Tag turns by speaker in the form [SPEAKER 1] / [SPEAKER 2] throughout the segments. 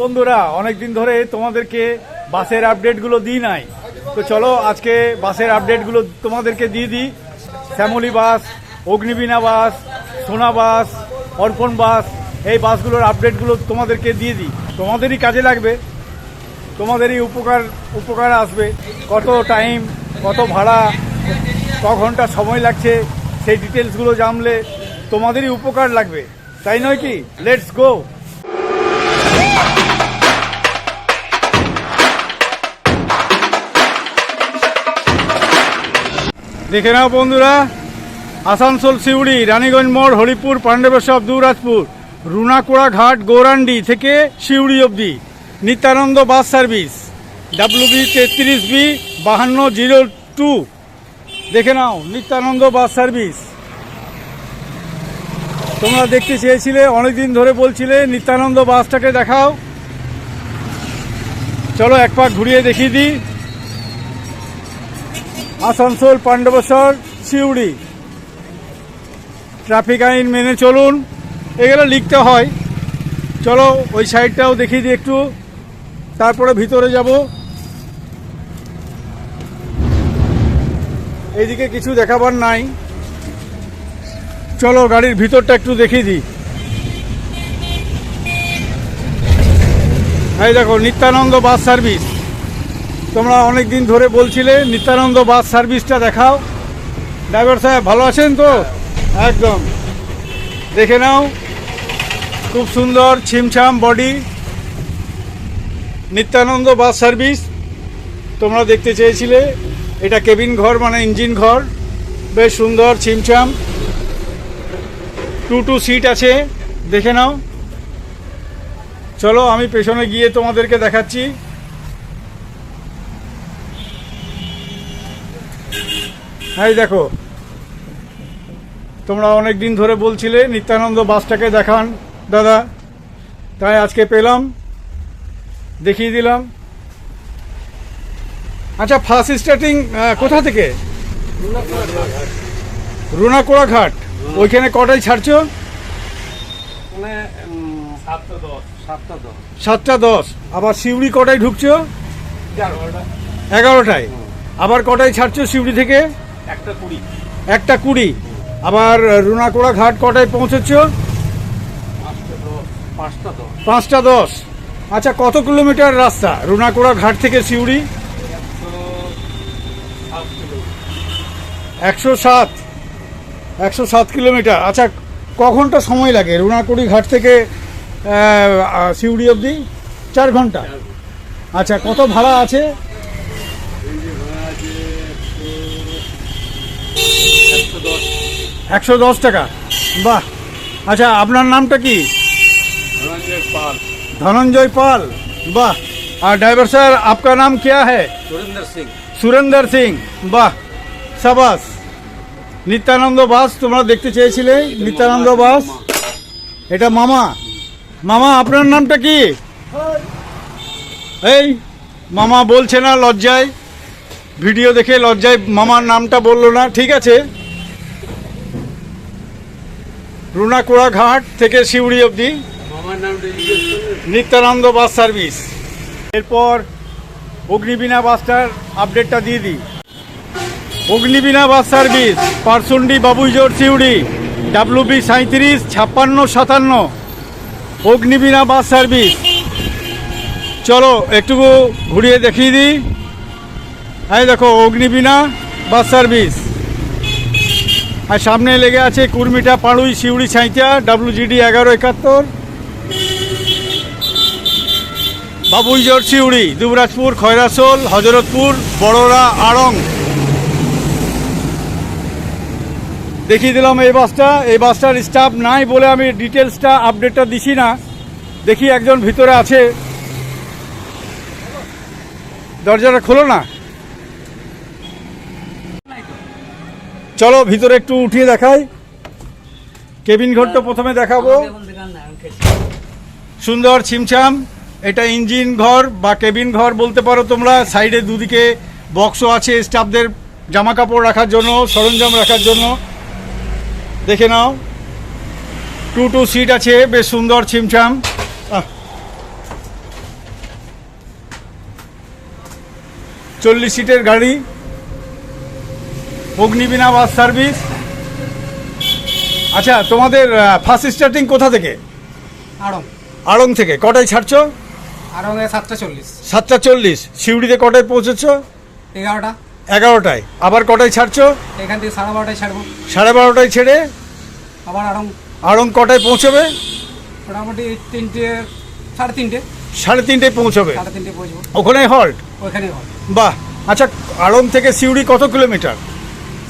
[SPEAKER 1] বন্ধুরা, অনেকদিন ধরে তোমাদেরকে বাসের আপডেটগুলো দিই নাই। তো চলো, আজকে বাসের আপডেটগুলো তোমাদেরকে দিয়ে দিই। শ্যামলী বাস, অগ্নিবীণা বাস, সোনা বাস, অর্পণ বাস, এই বাসগুলোর আপডেটগুলো তোমাদেরকে দিয়ে দিই। তোমাদেরই কাজে লাগবে, তোমাদেরই উপকার উপকার আসবে। কত টাইম কত ভাড়া, ক ঘণ্টা সময় লাগছে, সেই ডিটেলসগুলো জানলে তোমাদেরই উপকার লাগবে। তাই নয় কি? লেটস গো দেখে নাও বন্ধুরা, আসানসোল, সিউড়ি, রানীগঞ্জ মোড়, হরিপুর, পাণ্ডবেশ্বর, দুরাজপুর, রুনাকুড়া ঘাট, গৌরান্ডি থেকে সিউড়ি অবধি। Nityananda bus service W B তেত্রিশ বি বাহান্ন জিরো টু। দেখে নাও, নিত্যানন্দ বাস সার্ভিস। তোমরা দেখতে চেয়েছিলে, অনেকদিন ধরে বলছিলে, নিত্যানন্দ বাসটাকে দেখাও। চলো এক পাক ঘুরিয়ে দেখিয়ে দিই। আসানসোল, পাণ্ডবেশ্বর, সিউড়ি। ট্রাফিক আইন মেনে চলুন। এগুলো লিখতে হয়। চলো ওই সাইডটাও দেখিয়ে দিই একটু। তারপরে ভিতরে যাব। এইদিকে কিছু দেখাবার নাই। চলো গাড়ির ভিতরটা একটু দেখিয়ে দিই। এই দেখো, নিত্যানন্দ বাস সার্ভিস। তোমরা অনেক দিন ধরে বলছিলে নিত্যানন্দ বাস সার্ভিসটা দেখাও। ড্রাইভার সাহেব, ভালো আছেন তো? একদম। দেখে নাও, খুব সুন্দর ছিমছাম বডি। Nityananda bus service. তোমরা দেখতে চেয়েছিলে, এটা কেবিন ঘর মানে ইঞ্জিন ঘর। বেশ সুন্দর ছিমছাম। টু টু সিট আছে, দেখে নাও। চলো, আমি পেছনে গিয়ে তোমাদেরকে দেখাচ্ছি। এই দেখো, তোমরা অনেক দিন ধরে বলছিলে নিত্যানন্দ বাসটাকে দেখান, দাদা। তাই আজকে পেলাম, দেখিয়ে দিলাম। আচ্ছা ফার্স্ট স্টার্টিং কোথা থেকে? রুনাকোড়া ঘাট। ওইখানে কটায় ছাড়ছো?
[SPEAKER 2] মানে সাতটা দশ। সাতটা
[SPEAKER 1] সাতটা দশ। আবার সিউড়ি কটায় ঢুকছো? এগারোটায়। আবার কটায় ছাড়ছো সিউড়ি থেকে?
[SPEAKER 2] একটা কুড়ি।
[SPEAKER 1] একটা কুড়ি। আবার রুনাকোড়া ঘাট কটায় পৌঁছচ্ছ
[SPEAKER 2] পাঁচটা দশ।
[SPEAKER 1] আচ্ছা কত কিলোমিটার রাস্তা রুনাকুড়া ঘাট থেকে সিউড়ি
[SPEAKER 2] একশো সাত।
[SPEAKER 1] একশো সাত একশো সাত কিলোমিটার আচ্ছা ক ঘন্টা সময় লাগে রুনাকুড়ি ঘাট থেকে আহ, আহ, সিউড়ি অবধি চার ঘন্টা আচ্ছা কত ভাড়া আছে
[SPEAKER 2] এই যে ভাড়া আছে একশো দশ
[SPEAKER 1] একশো দশ টাকা বাহ আচ্ছা আপনার নামটা কি
[SPEAKER 2] ধনঞ্জয় পাল
[SPEAKER 1] धनंजय पाल वाह और ड्राइवर सर आपका नाम क्या है
[SPEAKER 2] সুরেন্দ্র সিং
[SPEAKER 1] সুরেন্দর সিং বাহ সাবাস নিত্যানন্দ বাস, তোমরা দেখতে চেয়েছিলে? নিত্যানন্দ বাস? এটা মামা। মামা, আপনার নামটা কি? এই, মামা বলছে না লজ্জায়। ভিডিও দেখে লজ্জায় মামার নামটা বলল না। ঠিক আছে। রুনাকুড়া ঘাট থেকে শিউড়ি অবধি। Nityananda bus service. এরপর অগ্নিবীণা বাসটার আপডেটটা দিয়ে দিই। Agnibina bus service, Parsundi Babuijore Suri W B সাঁত্রিশ ছাপ্পান্ন, সাতান্ন। Agnibina bus service. চলো একটু ঘুরিয়ে দেখিয়ে দিই। হ্যাঁ দেখো অগ্নিবীণা বাস সার্ভিস। আর সামনে লেগে আছে কুর্মিটা পাড়ুই, সিউড়ি ছাইচা ডাব্লুজিডি এগারো, একাত্তর। বাবুইজোর সিউড়ি, দুবরাজপুর, খয়রাসোল, হজরতপুর, বড়রা, আড়ং। দেখিয়ে দিলাম এই বাসটা। এই বাসটার স্টাফ নাই বলে আমি ডিটেলসটা আপডেটটা দিছি না। দেখি একজন ভিতরে আছে। দরজাটা খোলো না। চলো, ভিতরে একটু উঠিয়ে দেখাই। কেবিন ঘরটা প্রথমে দেখাবো। সুন্দর ছিমছাম। এটা ইঞ্জিন ঘর বা কেবিন ঘর বলতে পারো তোমরা। সাইডে দুদিকে বক্সও আছে স্টাফদের জামা কাপড় রাখার জন্য, সরঞ্জাম রাখার জন্য। দেখে নাও। টু টু সিট আছে বেশ সুন্দর ছিমছাম। চল্লিশ সিটের গাড়ি। Agnibina bus service. আচ্ছা তোমাদের ফার্স্ট স্টার্টিং কোথা থেকে?
[SPEAKER 3] আড়ং।
[SPEAKER 1] আড়ং থেকে। কটায় ছাড়ছ?
[SPEAKER 3] আড়ং সাতটা চল্লিশ।
[SPEAKER 1] সাতটা চল্লিশ। সিউড়িতে কটায় পৌঁছেছ?
[SPEAKER 3] এগারোটা।
[SPEAKER 1] এগারোটায়। আবার কটায় ছাড়ছো?
[SPEAKER 3] এখান থেকে সাড়ে বারোটায় ছাড়বো।
[SPEAKER 1] সাড়ে বারোটায় ছেড়ে
[SPEAKER 3] আবার আড়ং
[SPEAKER 1] আড়ং কটায় পৌঁছবে?
[SPEAKER 3] মোটামুটি তিনটে সাড়ে তিনটে।
[SPEAKER 1] সাড়ে তিনটেয় পৌঁছবে?
[SPEAKER 3] সাড়ে তিনটে পৌঁছবো।
[SPEAKER 1] ওখানে হল্ট?
[SPEAKER 3] ওইখানে হয়
[SPEAKER 1] বাহ! আচ্ছা আড়ং থেকে সিউড়ি কত কিলোমিটার?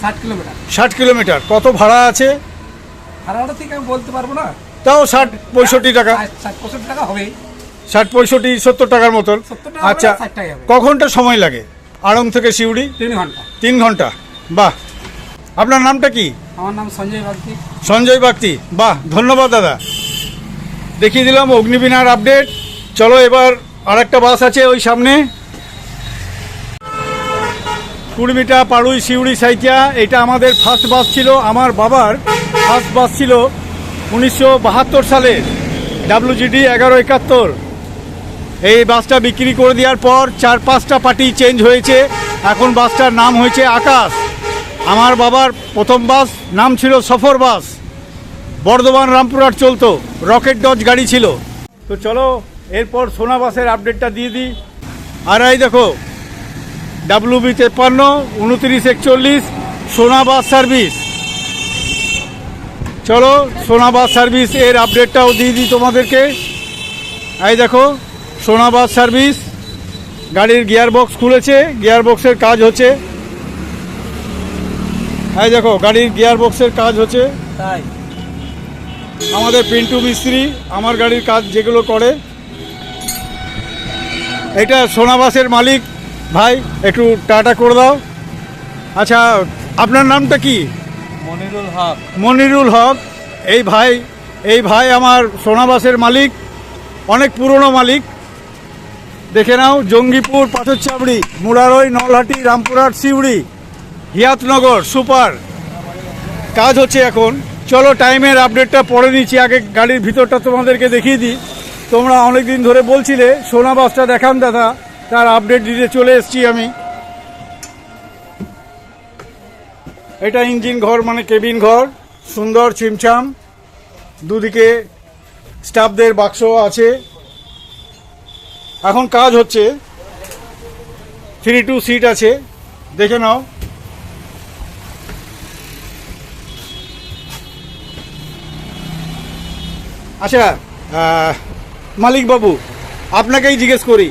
[SPEAKER 3] ষাট কিলোমিটার।
[SPEAKER 1] ষাট কিলোমিটার। কত ভাড়া আছে?
[SPEAKER 3] ভাড়াটা ঠিক আমি বলতে পারব না।
[SPEAKER 1] তাও ষাট পঁয়ষট্টি টাকা।
[SPEAKER 3] ষাট- ষাট পঁয়ষট্টি টাকা হবেই।
[SPEAKER 1] ষাট পঁয়ষট্টি সত্তর টাকার মতন। আচ্ছা
[SPEAKER 3] হবে, 60 টাকা হবে।
[SPEAKER 1] ক ঘণ্টা সময় লাগে? আড়ং থেকে সিউড়ি
[SPEAKER 3] তিন ঘণ্টা।
[SPEAKER 1] তিন ঘণ্টা। বাহ। আপনার নামটা কি?
[SPEAKER 3] আমার নাম সঞ্জয় বাগদি
[SPEAKER 1] সঞ্জয় বাগতি। বাহ ধন্যবাদ দাদা। দেখিয়ে দিলাম অগ্নিবীণার আপডেট। চলো এবার আরেকটা বাস আছে ওই সামনে। কুড়মিটা পাড়ুই শিউড়ি সাইকিয়া এটা আমাদের ফার্স্ট বাস ছিল। আমার বাবার ফার্স্ট বাস ছিল উনিশশো বাহাত্তর সালে ডাব্লিউজিডি এগারো একাত্তর। এই বাসটা বিক্রি করে দেওয়ার পর চার পাঁচটা পার্টি চেঞ্জ হয়েছে। এখন বাসটার নাম হয়েছে আকাশ। আমার বাবার প্রথম বাস নাম ছিল সফর বাস। বর্ধমান রামপুরহাট চলতো। রকেট ডজ গাড়ি ছিল। তো চলো, এরপর সোনা বাসের আপডেটটা দিয়ে দিই। আর এই দেখো ডাব্লিউ বি তেপ্পান্ন, উনত্রিশ একচল্লিশ, সোনা বাস সার্ভিস। চলো, সোনা বাস সার্ভিস এর আপডেটটাও দিয়ে দিই তোমাদেরকে। এই দেখো সোনা বাস সার্ভিস গাড়ির গিয়ার বক্স খুলেছে গিয়ার বক্সের কাজ হচ্ছে। হ্যাঁ দেখো গাড়ির গিয়ার বক্সের কাজ হচ্ছে।
[SPEAKER 3] তাই।
[SPEAKER 1] আমাদের পিন্টু মিস্ত্রি আমার গাড়ির কাজ যেগুলো করে। এটা সোনাবাসের মালিক। ভাই একটু টাটা করে দাও। আচ্ছা আপনার নামটা কি?
[SPEAKER 2] মনিরুল হক।
[SPEAKER 1] মনিরুল হক। এই ভাই এই ভাই আমার সোনাবাসের মালিক অনেক পুরনো মালিক। দেখে নাও, জঙ্গিপুর পাথরচাবড়ি মুরারই, নলহাটি, রামপুরহাট সিউড়ি হিয়াতনগর, সুপার। কাজ হচ্ছে এখন। চলো, টাইমের আপডেটটা পরে নিচ্ছি। আগে গাড়ির ভিতরটা তোমাদেরকে দেখিয়ে দিই। তোমরা অনেক দিন ধরে বলছিলে, সোনা বাসটা দেখান দাদা, তার আপডেট দিতে চলে এসেছি আমি। এটা ইঞ্জিন ঘর মানে কেবিন ঘর, সুন্দর চিমচাম দুদিকে স্টাফদের বাক্স আছে। এখন কাজ হচ্ছে থ্রি টু সিট আছে দেখে নাও। আচ্ছা আহ, মালিক বাবু আপনাকেই জিজ্ঞেস করি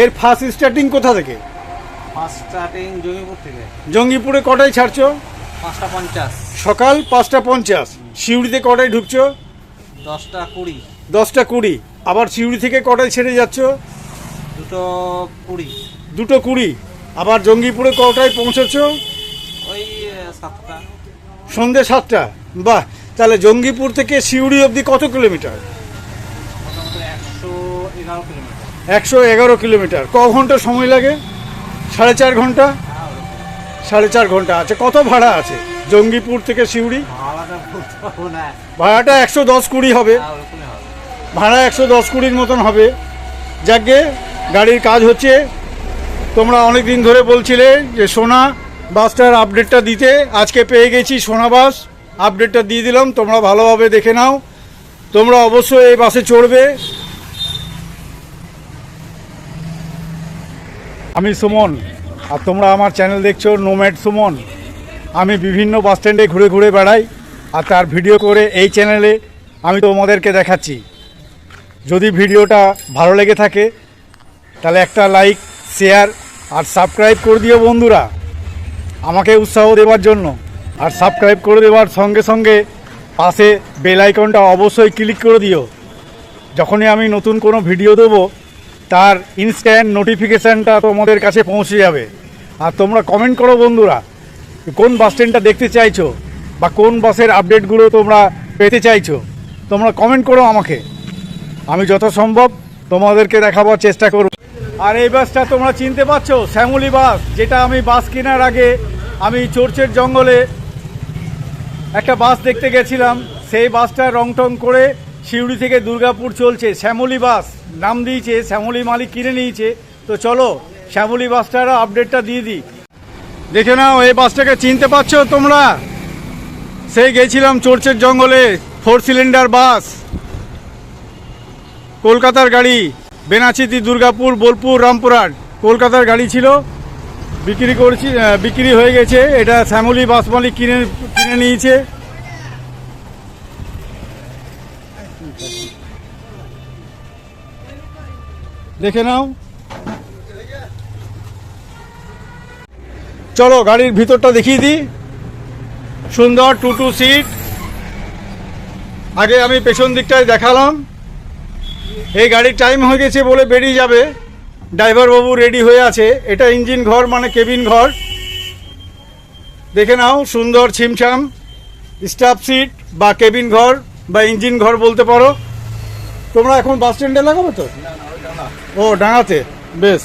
[SPEAKER 1] এর ফার্স্ট স্টার্টিং কোথা থেকে?
[SPEAKER 2] ফার্স্ট স্টার্টিং জমিপুর থেকে।
[SPEAKER 1] জঙ্গিপুরে কটায় ছাড়ছো?
[SPEAKER 2] পাঁচটা পঞ্চাশ।
[SPEAKER 1] সকাল পাঁচটা পঞ্চাশ সিউড়িতে কটায় ঢুকছো?
[SPEAKER 2] দশটা কুড়ি।
[SPEAKER 1] দশটা কুড়ি আবার সিউড়ি থেকে কটায় ছেড়ে যাচ্ছ?
[SPEAKER 2] দুটো কুড়ি।
[SPEAKER 1] দুটো কুড়ি। আবার জঙ্গিপুরে কটায় পৌঁছেছ?
[SPEAKER 2] ওই সাতটা।
[SPEAKER 1] সন্ধে সাতটা। বাহ তাহলে জঙ্গিপুর থেকে সিউড়ি অবধি কত কিলোমিটার?
[SPEAKER 2] একশো এগারো কিলোমিটার।
[SPEAKER 1] ক ঘণ্টা সময় লাগে? সাড়ে চার ঘণ্টা? সাড়ে চার ঘণ্টা আছে। কত ভাড়া আছে জঙ্গিপুর থেকে সিউড়ি?
[SPEAKER 2] ভাড়াটা
[SPEAKER 1] একশো দশ কুড়ি হবে।
[SPEAKER 2] হ্যাঁ, হবে।
[SPEAKER 1] ভাড়া একশো দশ কুড়ির মতন হবে। যাকে গাড়ির কাজ হচ্ছে। তোমরা অনেক দিন ধরে বলছিলে যে সোনা বাসটার আপডেটটা দিতে। আজকে পেয়ে গেছি সোনা বাস। আপডেটটা দিয়ে দিলাম, তোমরা ভালোভাবে দেখে নাও। তোমরা অবশ্যই এই বাসে চড়বে। আমি সুমন, আর তোমরা আমার চ্যানেল দেখছ নোম্যাড সুমন। আমি বিভিন্ন বাস স্ট্যান্ডে ঘুরে ঘুরে বেড়াই, আর তার ভিডিও করে এই চ্যানেলে আমি তোমাদেরকে দেখাচ্ছি। যদি ভিডিওটা ভালো লেগে থাকে তাহলে একটা লাইক শেয়ার আর সাবস্ক্রাইব করে দিও বন্ধুরা। আমাকে উৎসাহ দেওয়ার জন্য। আর সাবস্ক্রাইব করে দেওয়ার সঙ্গে সঙ্গে পাশে বেল আইকনটা অবশ্যই ক্লিক করে দিও। যখনই আমি নতুন কোনো ভিডিও দেবো, তার ইনস্ট্যান্ট নোটিফিকেশানটা তোমাদের কাছে পৌঁছে যাবে। আর তোমরা কমেন্ট করো বন্ধুরা, কোন বাস স্ট্যান্ডটা দেখতে চাইছো বা কোন বাসের আপডেটগুলো তোমরা পেতে চাইছো, তোমরা কমেন্ট করো আমাকে। আমি যত সম্ভব তোমাদেরকে দেখাবার চেষ্টা করব। আর এই বাসটা তোমরা চিনতে পারছ, শ্যামলি বাস, যেটা আমি বাস কেনার আগে আমি চর্চের জঙ্গলে একটা বাস দেখতে গেছিলাম। সেই বাসটা রং টং করে শিউড়ি থেকে দুর্গাপুর চলছে, শ্যামলি বাস। নাম দিয়েছে, শ্যামলি মালিক কিনে নিয়েছে। তো চলো, শ্যামলী বাসটার আপডেটটা দিয়ে দিই। দেখে নাও, এই বাসটাকে চিনতে পারছ তোমরা? সেই গেছিলাম চর্চের জঙ্গলে, ফোর সিলিন্ডার বাস, কলকাতার গাড়ি। বেনাচিতি, দুর্গাপুর, বোলপুর, রামপুরহাট। কলকাতার গাড়ি ছিল। বিক্রি করছি বিক্রি হয়ে গেছে। এটা শ্যামলী বাস মালিক কিনে কিনে নিয়েছে। দেখে নাও। চলো, গাড়ির ভিতরটা দেখিয়ে দিই। সুন্দর টু টু সিট। আগে আমি পেছন দিকটায় দেখালাম। এই গাড়ির টাইম হয়ে গেছে বলে বেরিয়ে যাবে। ড্রাইভার বাবু রেডি হয়ে আছে। এটা ইঞ্জিন ঘর মানে কেবিন ঘর। দেখে নাও সুন্দর ছিমছাম। স্টাফ সিট বা কেবিন ঘর বা ইঞ্জিন ঘর বলতে পারো। তোমরা এখন বাস স্ট্যান্ডে লাগাবো তো? ও ডাঙাতে। বেশ।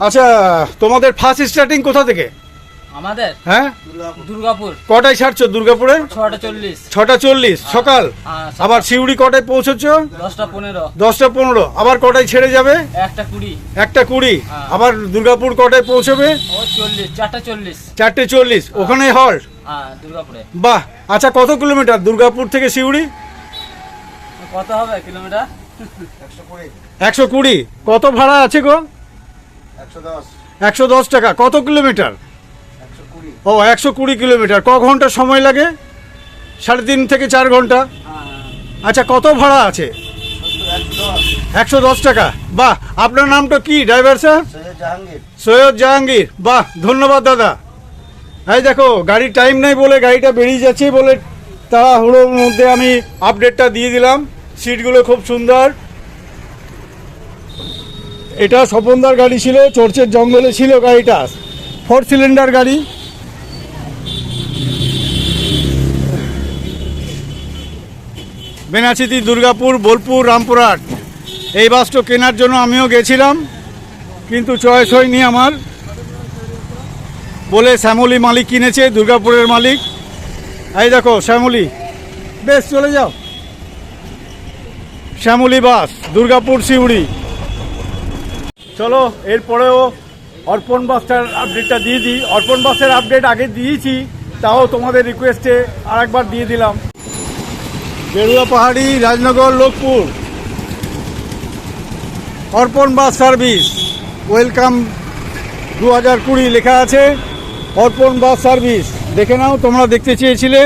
[SPEAKER 1] আচ্ছা তোমাদের ফার্স্ট স্টার্টিং কোথা থেকে?
[SPEAKER 4] আমাদের?
[SPEAKER 1] হ্যাঁ?
[SPEAKER 4] দুর্গাপুর।
[SPEAKER 1] কটায় ছাড়ছো দুর্গাপুরে?
[SPEAKER 4] ছটা চল্লিশ।
[SPEAKER 1] ছটা চল্লিশ সকাল?
[SPEAKER 4] হ্যাঁ,
[SPEAKER 1] আবার সিউড়ি কটায় পৌঁছচ্ছ
[SPEAKER 4] দশটা পনেরো।
[SPEAKER 1] দশটা পনেরো। আবার কটায় ছেড়ে যাবে?
[SPEAKER 4] একটা কুড়ি।
[SPEAKER 1] একটা কুড়ি।
[SPEAKER 4] হ্যাঁ।
[SPEAKER 1] আবার দুর্গাপুর কটায় পৌঁছবে?
[SPEAKER 4] চল্লিশ চারটা চল্লিশ।
[SPEAKER 1] চারটে চল্লিশ। ওখানে
[SPEAKER 4] হ্যাঁ দুর্গাপুরে।
[SPEAKER 1] বাহ! আচ্ছা কত কিলোমিটার দুর্গাপুর থেকে সিউড়ি
[SPEAKER 4] কত হবে কিলোমিটার?
[SPEAKER 1] একশো কুড়ি। কত ভাড়া আছে গো? একশো দশ টাকা। কত কিলোমিটার? ও একশো কুড়ি কিলোমিটার। ক ঘণ্টা সময় লাগে? সাড়ে তিন থেকে চার
[SPEAKER 4] ঘণ্টা?
[SPEAKER 1] আচ্ছা কত ভাড়া আছে? একশো দশ টাকা। বাহ আপনার নামটা কি ড্রাইভার স্যার? সৈয়দ জাহাঙ্গীর। বাহ ধন্যবাদ দাদা। এই দেখো গাড়ির টাইম নেই বলে গাড়িটা বেরিয়ে যাচ্ছে বলে তাড়াহুড়োর মধ্যে আমি আপডেটটা দিয়ে দিলাম। সিটগুলো খুব সুন্দর। এটা স্বপনদার গাড়ি ছিল চর্চের জঙ্গলে ছিল গাড়িটা। ফোর সিলিন্ডার গাড়ি। বেনাচিতি, দুর্গাপুর, বোলপুর, রামপুরহাট। এই বাসটা কেনার জন্য আমিও গেছিলাম, কিন্তু চয়েস হয়নি আমার। বলে শ্যামলী মালিক কিনেছে, দুর্গাপুরের মালিক। এই দেখো, শ্যামলি। বেশ, চলে যাও। শ্যামলী বাস দুর্গাপুর সিউড়ি। চলো, এরপরেও অর্পণ বাসটার আপডেটটা দিয়ে দিই। অর্পণ বাসের আপডেট আগে দিয়েছি, তাও তোমাদের রিকোয়েস্টে আরেকবার দিয়ে দিলাম। গেরুয়া পাহাড়ি রাজনগর, লোকপুর। অর্পণ বাস সার্ভিস, ওয়েলকাম দু হাজার কুড়ি লেখা আছে। অর্পণ বাস সার্ভিস, দেখে নাও, তোমরা দেখতে চেয়েছিলে।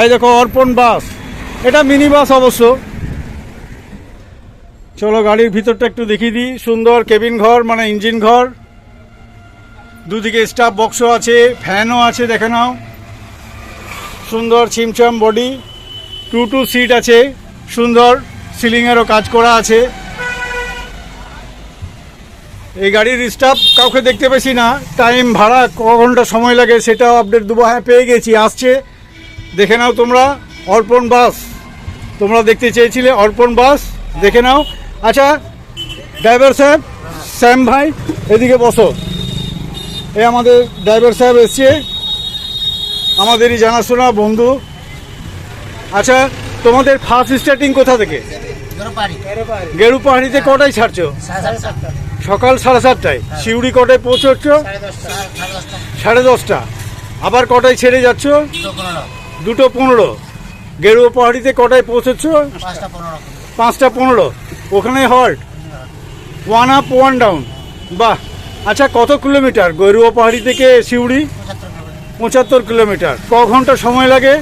[SPEAKER 1] এই দেখো, অর্পণ বাস। এটা মিনি বাস অবশ্য। চলো, গাড়ির ভিতরটা একটু দেখিয়ে দিই। সুন্দর কেবিন ঘর মানে ইঞ্জিন ঘর। দুদিকে স্টাফ বক্সও আছে, ফ্যানও আছে, দেখে নাও। সুন্দর ছিমছাম বডি। টু টু সিট আছে, সুন্দর, সিলিংয়েরও কাজ করা আছে। এই গাড়ির স্টাফ কাউকে দেখতে পেছি না টাইম ভাড়া, ক ঘণ্টা সময় লাগে সেটাও আপডেট দেবো হ্যাঁ পেয়ে গেছি, আসছে। দেখে নাও তোমরা, অর্পণ বাস। তোমরা দেখতে চেয়েছিলে অর্পণ বাস, দেখে নাও। আচ্ছা ড্রাইভার সাহেব, শ্যাম ভাই, এদিকে বসো। এ আমাদের ড্রাইভার সাহেব এসছে। আমাদেরই জানাশোনা, বন্ধু। আচ্ছা তোমাদের ফার্স্ট স্টার্টিং কোথা থেকে? গেরু পাহাড়িতে কটায় ছাড়ছো? সকাল সাড়ে সাতটায়। শিউড়ি কটায় পৌঁছচ্ছ? সাড়ে দশটা আবার কটায় ছেড়ে যাচ্ছ? দুটো পনেরো। গেরুয়া পাহাড়িতে কটায় পৌঁছচ্ছ? পাঁচটা পনেরো। ওখানে halt one up one down বাহ। আচ্ছা কত কিলোমিটার? গরুয়া পাহাড়ি থেকে শিউড়ি পঁচাত্তর কিলোমিটার। ক ঘণ্টা সময় লাগে?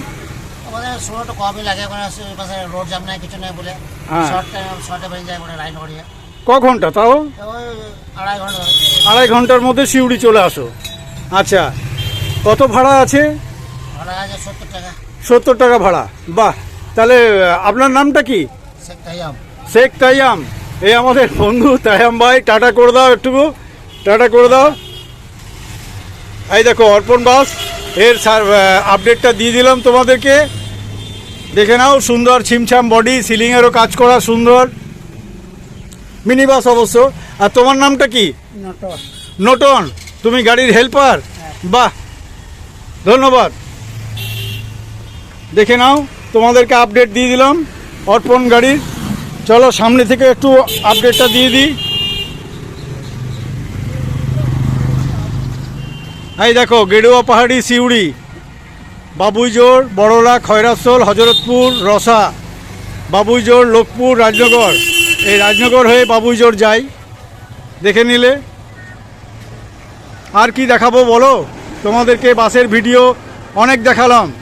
[SPEAKER 5] সময়টা কমই লাগে মানে ওই পাশে রোড জ্যাম নাই কিছু নেই বলে।
[SPEAKER 1] হ্যাঁ।
[SPEAKER 5] শর্ট টাইম শর্টে বেরিয়ে যায় মানে লাইন করিয়ে
[SPEAKER 1] ক ঘণ্টা তাও?
[SPEAKER 5] আড়াই ঘণ্টা।
[SPEAKER 1] আড়াই ঘণ্টার মধ্যে শিউড়ি চলে আসো। আচ্ছা কত ভাড়া আছে?
[SPEAKER 5] ভাড়া আছে সত্তর টাকা।
[SPEAKER 1] সত্তর টাকা ভাড়া। বাহ তাহলে আপনার নামটা কি?
[SPEAKER 5] শেখ তাইয়াম।
[SPEAKER 1] শেখ তাইয়াম। এই আমাদের বন্ধু তাইয়াম ভাই টাটা করে দাও একটুকু টাটা করে দাও। এই দেখো অর্পণ বাসের আপডেটটা দিয়ে দিলাম তোমাদেরকে। দেখে নাও সুন্দর ছিমছাম বডি সিলিংয়েরও কাজ করা সুন্দর। মিনি বাস অবশ্য। আর তোমার নামটা কি? নটন। তুমি গাড়ির হেল্পার বাহ ধন্যবাদ। দেখে নাও তোমাদেরকে আপডেট দিয়ে দিলাম অর্পণ গাড়ির। চলো সামনে থেকে একটু আপডেটটা দিয়ে দিই। এই দেখো গেরুয়া পাহাড়ি সিউড়ি। বাবুইজোর বড়লা খয়রাসোল হজরতপুর, রসা। বাবুইজোর লোকপুর, রাজনগর। এই রাজনগর হয়ে বাবুইজোর যাই। দেখে নিলে। আর কি দেখাবো বলো? তোমাদেরকে বাসের ভিডিও অনেক দেখালাম।